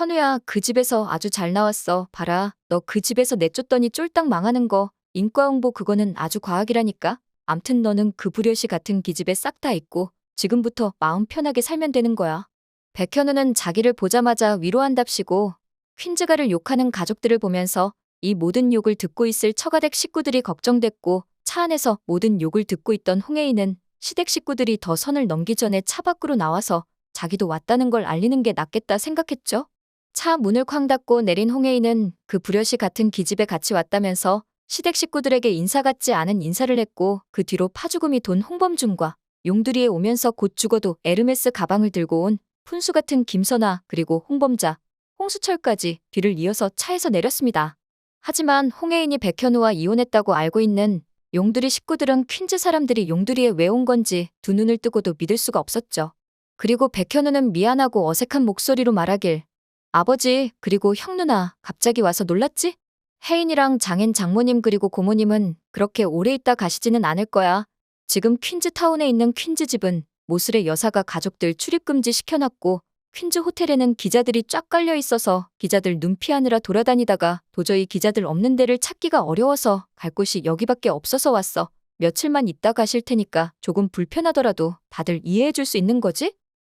현우야, 그 집에서 아주 잘 나왔어. 봐라. 너 그 집에서 내쫓더니 쫄딱 망하는 거. 인과 홍보 그거는 아주 과학이라니까. 암튼 너는 그 불효시 같은 기집애 싹 다 잊고 지금부터 마음 편하게 살면 되는 거야. 백현우는 자기를 보자마자 위로한답시고 퀸즈가를 욕하는 가족들을 보면서 이 모든 욕을 듣고 있을 처가댁 식구들이 걱정됐고 차 안에서 모든 욕을 듣고 있던 홍혜인은 시댁 식구들이 더 선을 넘기 전에 차 밖으로 나와서 자기도 왔다는 걸 알리는 게 낫겠다 생각했죠. 차 문을 쾅 닫고 내린 홍혜인은 그 불효시 같은 기집애 같이 왔다면서 시댁 식구들에게 인사 같지 않은 인사를 했고 그 뒤로 파주금이 돈 홍범준과 용두리에 오면서 곧 죽어도 에르메스 가방을 들고 온 푼수 같은 김선아 그리고 홍범자, 홍수철까지 뒤를 이어서 차에서 내렸습니다. 하지만 홍혜인이 백현우와 이혼했다고 알고 있는 용두리 식구들은 퀸즈 사람들이 용두리에 왜 온 건지 두 눈을 뜨고도 믿을 수가 없었죠. 그리고 백현우는 미안하고 어색한 목소리로 말하길 아버지 그리고 형 누나 갑자기 와서 놀랐지? 혜인이랑 장인 장모님 그리고 고모님은 그렇게 오래 있다 가시지는 않을 거야. 지금 퀸즈타운에 있는 퀸즈 집은 모슬의 여사가 가족들 출입금지 시켜놨고 퀸즈 호텔에는 기자들이 쫙 깔려 있어서 기자들 눈 피하느라 돌아다니다가 도저히 기자들 없는 데를 찾기가 어려워서 갈 곳이 여기밖에 없어서 왔어. 며칠만 있다 가실 테니까 조금 불편하더라도 다들 이해해 줄 수 있는 거지?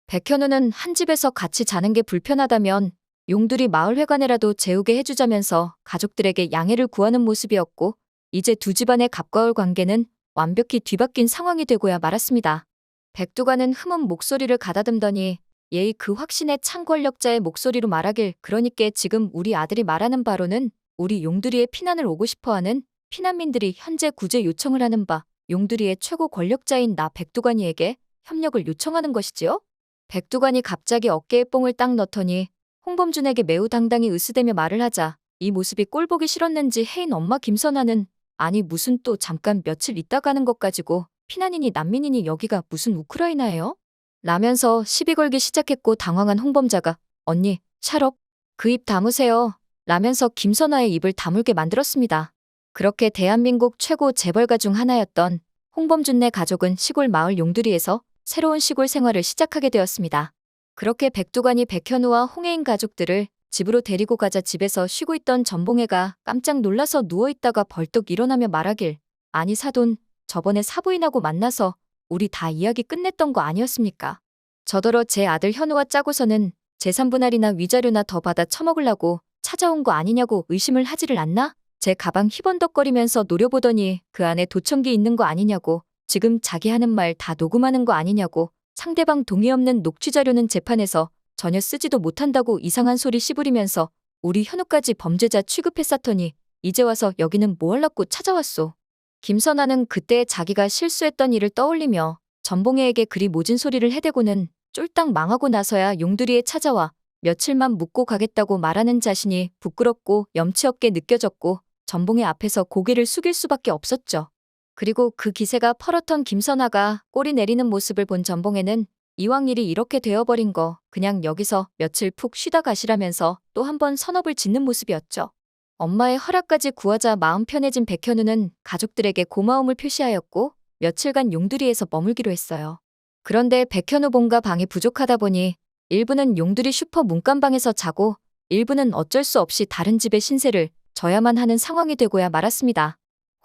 백현우는 한 집에서 같이 자는 게 불편하다면 용두리 마을 회관에라도 재우게 해주자면서 가족들에게 양해를 구하는 모습이었고 이제 두 집안의 갑과을 관계는 완벽히 뒤바뀐 상황이 되고야 말았습니다. 백두관은 흠은 목소리를 가다듬더니 예의 그 확신에 찬 권력자의 목소리로 말하길 그러니께 지금 우리 아들이 말하는 바로는 우리 용두리의 피난을 오고 싶어하는 피난민들이 현재 구제 요청을 하는 바 용두리의 최고 권력자인 나 백두관이에게 협력을 요청하는 것이지요? 백두관이 갑자기 어깨에 뽕을 딱 넣더니 홍범준에게 매우 당당히 으스대며 말을 하자 이 모습이 꼴보기 싫었는지 혜인 엄마 김선아는 아니 무슨 또 잠깐 며칠 있다 가는 것 가지고 피난이니 난민이니 여기가 무슨 우크라이나예요? 라면서 시비 걸기 시작했고 당황한 홍범자가 언니 샤럽 그 입 다무세요 라면서 김선아의 입을 다물게 만들었습니다. 그렇게 대한민국 최고 재벌가 중 하나였던 홍범준네 가족은 시골 마을 용두리에서 새로운 시골 생활을 시작하게 되었습니다. 그렇게 백두관이 백현우와 홍혜인 가족들을 집으로 데리고 가자 집에서 쉬고 있던 전봉애가 깜짝 놀라서 누워있다가 벌떡 일어나며 말하길 아니 사돈 저번에 사부인하고 만나서 우리 다 이야기 끝냈던 거 아니었습니까? 저더러 제 아들 현우와 짜고서는 재산분할이나 위자료나 더 받아 처먹으려고 찾아온 거 아니냐고 의심을 하지를 않나? 제 가방 희번덕거리면서 노려보더니 그 안에 도청기 있는 거 아니냐고 지금 자기 하는 말 다 녹음하는 거 아니냐고 상대방 동의 없는 녹취 자료는 재판에서 전혀 쓰지도 못한다고 이상한 소리 씨부리면서 우리 현우까지 범죄자 취급했었더니 이제 와서 여기는 뭐 하려고 찾아왔소. 김선아는 그때 자기가 실수했던 일을 떠올리며 전봉애에게 그리 모진 소리를 해대고는 쫄딱 망하고 나서야 용두리에 찾아와 며칠만 묵고 가겠다고 말하는 자신이 부끄럽고 염치 없게 느껴졌고 전봉애 앞에서 고개를 숙일 수밖에 없었죠. 그리고 그 기세가 펄었던 김선아가 꼬리 내리는 모습을 본 전봉애는 이왕 일이 이렇게 되어버린 거 그냥 여기서 며칠 푹 쉬다 가시라면서 또 한 번 선업을 짓는 모습이었죠. 엄마의 허락까지 구하자 마음 편해진 백현우는 가족들에게 고마움을 표시하였고 며칠간 용두리에서 머물기로 했어요. 그런데 백현우 본가 방이 부족하다 보니 일부는 용두리 슈퍼 문간방에서 자고 일부는 어쩔 수 없이 다른 집의 신세를 져야만 하는 상황이 되고야 말았습니다.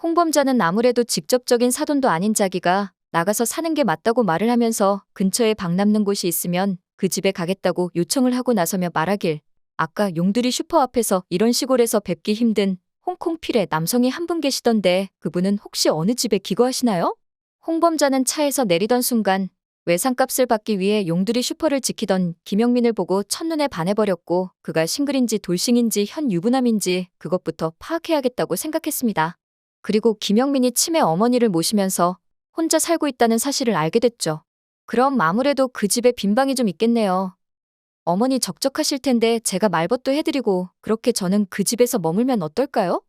홍범자는 아무래도 직접적인 사돈도 아닌 자기가 나가서 사는 게 맞다고 말을 하면서 근처에 방 남는 곳이 있으면 그 집에 가겠다고 요청을 하고 나서며 말하길 아까 용두리 슈퍼 앞에서 이런 시골에서 뵙기 힘든 홍콩 필의 남성이 한 분 계시던데 그분은 혹시 어느 집에 기거하시나요? 홍범자는 차에서 내리던 순간 외상값을 받기 위해 용두리 슈퍼를 지키던 김영민을 보고 첫눈에 반해버렸고 그가 싱글인지 돌싱인지 현 유부남인지 그것부터 파악해야겠다고 생각했습니다. 그리고 김영민이 치매 어머니를 모시면서 혼자 살고 있다는 사실을 알게 됐죠. 그럼 아무래도 그 집에 빈방이 좀 있겠네요. 어머니 적적하실 텐데 제가 말벗도 해드리고 그렇게 저는 그 집에서 머물면 어떨까요?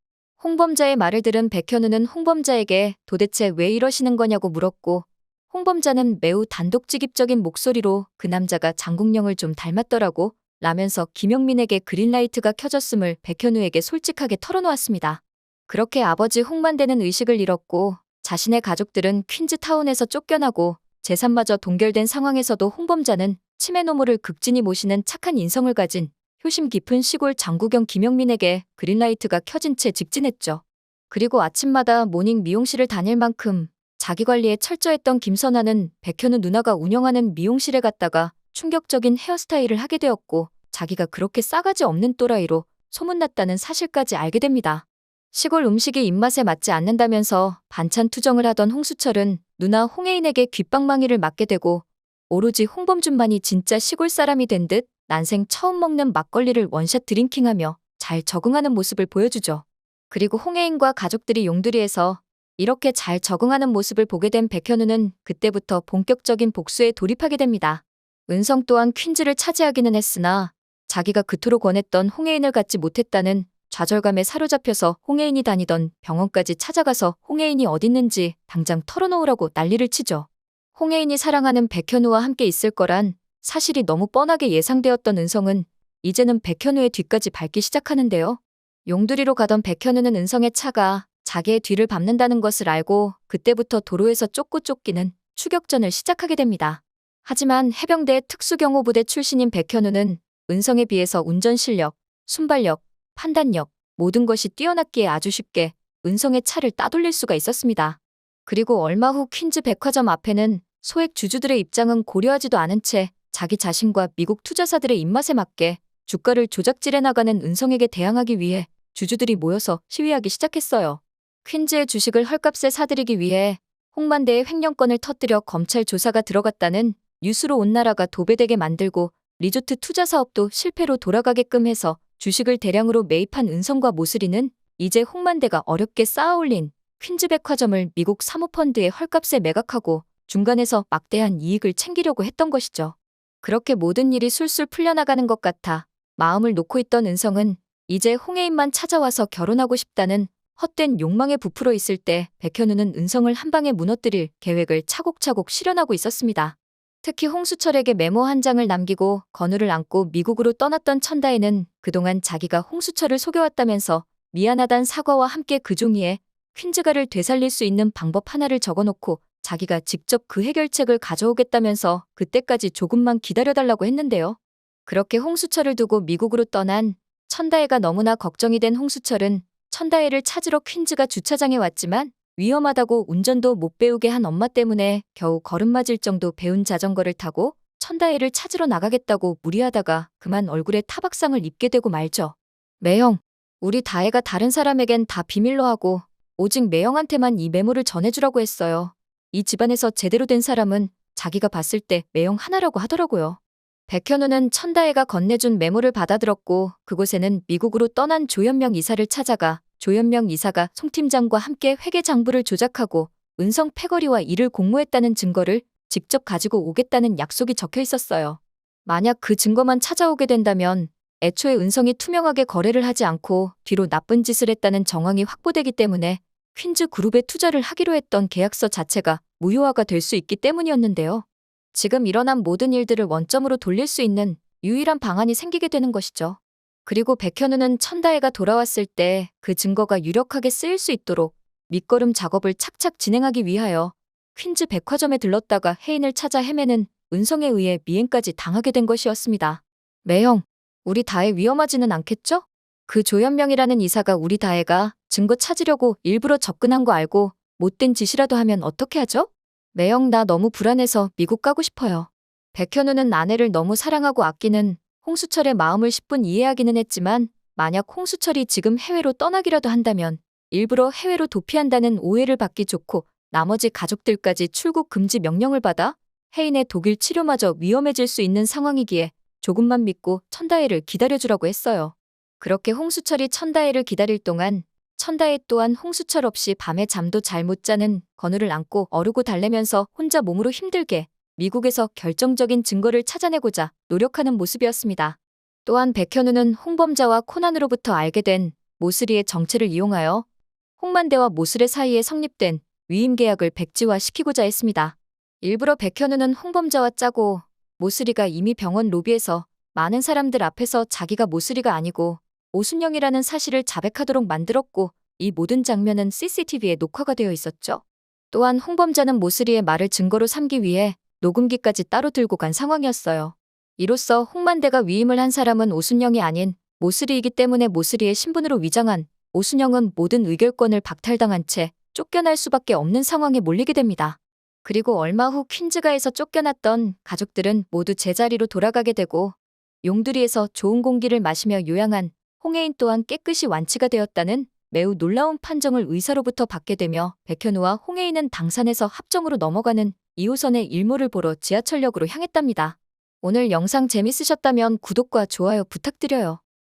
홍범자의 말을 들은 백현우는 홍범자에게 도대체 왜 이러시는 거냐고 물었고 홍범자는 매우 단독직입적인 목소리로 그 남자가 장국영을 좀 닮았더라고 라면서 김영민에게 그린라이트가 켜졌음을 백현우에게 솔직하게 털어놓았습니다. 그렇게 아버지 홍만대는 의식을 잃었고 자신의 가족들은 퀸즈타운에서 쫓겨나고 재산마저 동결된 상황에서도 홍범자는 치매 노모를 극진히 모시는 착한 인성을 가진 효심 깊은 시골 장구경 김영민에게 그린라이트가 켜진 채 직진했죠. 그리고 아침마다 모닝 미용실을 다닐 만큼 자기 관리에 철저했던 김선아는 백현우 누나가 운영하는 미용실에 갔다가 충격적인 헤어스타일을 하게 되었고 자기가 그렇게 싸가지 없는 또라이로 소문났다는 사실까지 알게 됩니다. 시골 음식이 입맛에 맞지 않는다면서 반찬 투정을 하던 홍수철은 누나 홍혜인에게 귓방망이를 맞게 되고 오로지 홍범준만이 진짜 시골 사람이 된 듯 난생 처음 먹는 막걸리를 원샷 드링킹하며 잘 적응하는 모습을 보여주죠. 그리고 홍혜인과 가족들이 용두리에서 이렇게 잘 적응하는 모습을 보게 된 백현우는 그때부터 본격적인 복수에 돌입하게 됩니다. 은성 또한 퀸즈를 차지하기는 했으나 자기가 그토록 원했던 홍혜인을 갖지 못했다는 좌절감에 사로잡혀서 홍혜인이 다니던 병원까지 찾아가서 홍혜인이 어딨는지 당장 털어놓으라고 난리를 치죠. 홍혜인이 사랑하는 백현우와 함께 있을 거란 사실이 너무 뻔하게 예상되었던 은성은 이제는 백현우의 뒤까지 밟기 시작하는데요. 용두리로 가던 백현우는 은성의 차가 자기의 뒤를 밟는다는 것을 알고 그때부터 도로에서 쫓고 쫓기는 추격전을 시작하게 됩니다. 하지만 해병대 특수경호부대 출신인 백현우는 은성에 비해서 운전 실력, 순발력, 판단력, 모든 것이 뛰어났기에 아주 쉽게 은성의 차를 따돌릴 수가 있었습니다. 그리고 얼마 후 퀸즈 백화점 앞에는 소액 주주들의 입장은 고려하지도 않은 채 자기 자신과 미국 투자사들의 입맛에 맞게 주가를 조작질해 나가는 은성에게 대항하기 위해 주주들이 모여서 시위하기 시작했어요. 퀸즈의 주식을 헐값에 사들이기 위해 홍만대의 횡령권을 터뜨려 검찰 조사가 들어갔다는 뉴스로 온 나라가 도배되게 만들고 리조트 투자 사업도 실패로 돌아가게끔 해서 주식을 대량으로 매입한 은성과 모슬이는 이제 홍만대가 어렵게 쌓아올린 퀸즈 백화점을 미국 사모펀드에 헐값에 매각하고 중간에서 막대한 이익을 챙기려고 했던 것이죠. 그렇게 모든 일이 술술 풀려나가는 것 같아 마음을 놓고 있던 은성은 이제 홍혜인만 찾아와서 결혼하고 싶다는 헛된 욕망에 부풀어 있을 때 백현우는 은성을 한 방에 무너뜨릴 계획을 차곡차곡 실현하고 있었습니다. 특히 홍수철에게 메모 한 장을 남기고 건우를 안고 미국으로 떠났던 천다에는 그동안 자기가 홍수철을 속여왔다면서 미안하단 사과와 함께 그 종이에 퀸즈가를 되살릴 수 있는 방법 하나를 적어놓고 자기가 직접 그 해결책을 가져오겠다면서 그때까지 조금만 기다려달라고 했는데요. 그렇게 홍수철을 두고 미국으로 떠난 천다혜가 너무나 걱정이 된 홍수철은 천다혜를 찾으러 퀸즈가 주차장에 왔지만 위험하다고 운전도 못 배우게 한 엄마 때문에 겨우 걸음 맞을 정도 배운 자전거를 타고 천다혜를 찾으러 나가겠다고 무리하다가 그만 얼굴에 타박상을 입게 되고 말죠. 매형, 우리 다혜가 다른 사람에겐 다 비밀로 하고 오직 매형한테만 이 메모를 전해주라고 했어요. 이 집안에서 제대로 된 사람은 자기가 봤을 때 매형 하나라고 하더라고요. 백현우는 천다혜가 건네준 메모를 받아들었고 그곳에는 미국으로 떠난 조현명 이사를 찾아가 조현명 이사가 송 팀장과 함께 회계 장부를 조작하고 은성 패거리와 일을 공모했다는 증거를 직접 가지고 오겠다는 약속이 적혀 있었어요. 만약 그 증거만 찾아오게 된다면 애초에 은성이 투명하게 거래를 하지 않고 뒤로 나쁜 짓을 했다는 정황이 확보되기 때문에 퀸즈 그룹에 투자를 하기로 했던 계약서 자체가 무효화가 될 수 있기 때문이었는데요. 지금 일어난 모든 일들을 원점으로 돌릴 수 있는 유일한 방안이 생기게 되는 것이죠. 그리고 백현우는 천다혜가 돌아왔을 때 그 증거가 유력하게 쓰일 수 있도록 밑거름 작업을 착착 진행하기 위하여 퀸즈 백화점에 들렀다가 혜인을 찾아 헤매는 은성에 의해 미행까지 당하게 된 것이었습니다. 매형, 우리 다혜 위험하지는 않겠죠? 그 조현명이라는 이사가 우리 다혜가 증거 찾으려고 일부러 접근한 거 알고 못된 짓이라도 하면 어떻게 하죠? 매형 나 너무 불안해서 미국 가고 싶어요. 백현우는 아내를 너무 사랑하고 아끼는 홍수철의 마음을 10분 이해하기는 했지만 만약 홍수철이 지금 해외로 떠나기라도 한다면 일부러 해외로 도피한다는 오해를 받기 좋고 나머지 가족들까지 출국 금지 명령을 받아 혜인의 독일 치료마저 위험해질 수 있는 상황이기에 조금만 믿고 천다혜를 기다려주라고 했어요. 그렇게 홍수철이 천다혜를 기다릴 동안 천다혜 또한 홍수철 없이 밤에 잠도 잘 못 자는 건우를 안고 어르고 달래면서 혼자 몸으로 힘들게 미국에서 결정적인 증거를 찾아내고자 노력하는 모습이었습니다. 또한 백현우는 홍범자와 코난으로부터 알게 된 모슬이의 정체를 이용하여 홍만대와 모슬의 사이에 성립된 위임 계약을 백지화시키고자 했습니다. 일부러 백현우는 홍범자와 짜고 모슬이가 이미 병원 로비에서 많은 사람들 앞에서 자기가 모슬이가 아니고 오순영이라는 사실을 자백하도록 만들었고 이 모든 장면은 CCTV에 녹화가 되어 있었죠. 또한 홍범자는 모슬이의 말을 증거로 삼기 위해 녹음기까지 따로 들고 간 상황이었어요. 이로써 홍만대가 위임을 한 사람은 오순영이 아닌 모슬이이기 때문에 모슬이의 신분으로 위장한 오순영은 모든 의결권을 박탈당한 채 쫓겨날 수밖에 없는 상황에 몰리게 됩니다. 그리고 얼마 후 퀸즈가에서 쫓겨났던 가족들은 모두 제자리로 돌아가게 되고 용두리에서 좋은 공기를 마시며 요양한 홍해인 또한 깨끗이 완치가 되었다는 매우 놀라운 판정을 의사로부터 받게 되며 백현우와 홍해인은 당산에서 합정으로 넘어가는 2호선의 일몰을 보러 지하철역으로 향했답니다. 오늘 영상 재밌으셨다면 구독과 좋아요 부탁드려요.